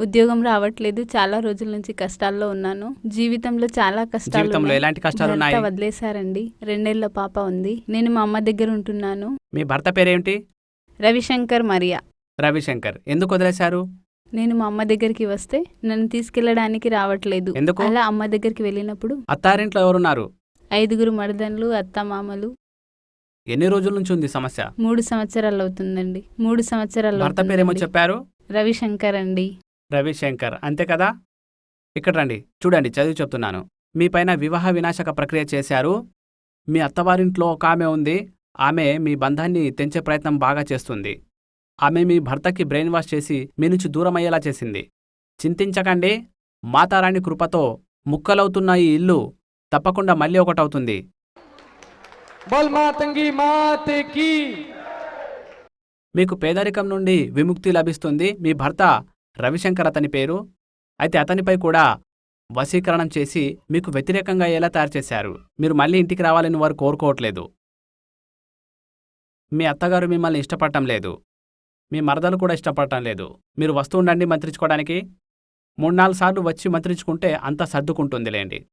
ఉద్యోగం రావట్లేదు. చాలా రోజుల నుంచి కష్టాల్లో ఉన్నాను. జీవితంలో చాలా కష్టాలు. ఎలాంటి కష్టాలు ఉన్నాయి? వదిలేశారండి. రెండేళ్ళ పాప ఉంది. నేను మా అమ్మ దగ్గర ఉంటున్నాను. మీ భర్త పేరేమిటి? రవిశంకర్ మరియా. రవిశంకర్. ఎందుకు వదిలేశారు? నేను మా అమ్మ దగ్గరికి వస్తే నన్ను తీసుకెళ్ళడానికి రావట్లేదు. ఎందుకు? అలా అమ్మ దగ్గరికి వెళ్ళినప్పుడు అత్తారింట్లో ఎవరున్నారు? ఐదుగురు మరదన్లు అత్తమామలు. ఎన్ని రోజుల నుంచి ఉంది సమస్య? మూడు సంవత్సరాలు అవుతుందండి. మూడు సంవత్సరాలు భర్త పేరేమో. చెప్పారు? రవిశంకర్ అండి. రవిశంకర్. అంతే కదా? ఇక్కడ రండి. చూడండి చదివి చెప్తున్నాను. మీపైన వివాహ వినాశక ప్రక్రియ చేశారు. మీ అత్తవారింట్లో ఒక ఆమె ఉంది. ఆమె మీ బంధాన్ని తెంచే ప్రయత్నం బాగా చేస్తుంది. ఆమె మీ భర్తకి బ్రెయిన్ వాష్ చేసి మీ నుంచి దూరమయ్యేలా చేసింది. చింతించకండి. మాతారాణి కృపతో ముక్కలవుతున్న ఈ ఇల్లు తప్పకుండా మళ్ళీ ఒకటవుతుంది. మీకు పేదరికం నుండి విముక్తి లభిస్తుంది. మీ భర్త రవిశంకర్ అతని పేరు. అయితే అతనిపై కూడా వశీకరణం చేసి మీకు వ్యతిరేకంగా ఎలా తయారు చేశారు? మీరు మళ్ళీ ఇంటికి రావాలని వారు కోరుకోవట్లేదు. మీ అత్తగారు మిమ్మల్ని ఇష్టపడటం లేదు. మీ మరదలు కూడా ఇష్టపడటం లేదు. మీరు వస్తూ ఉండండి మంత్రించుకోవడానికి. మూడు నాలుగు సార్లు వచ్చి మంత్రించుకుంటే అంత సర్దుకుంటుందిలేండి.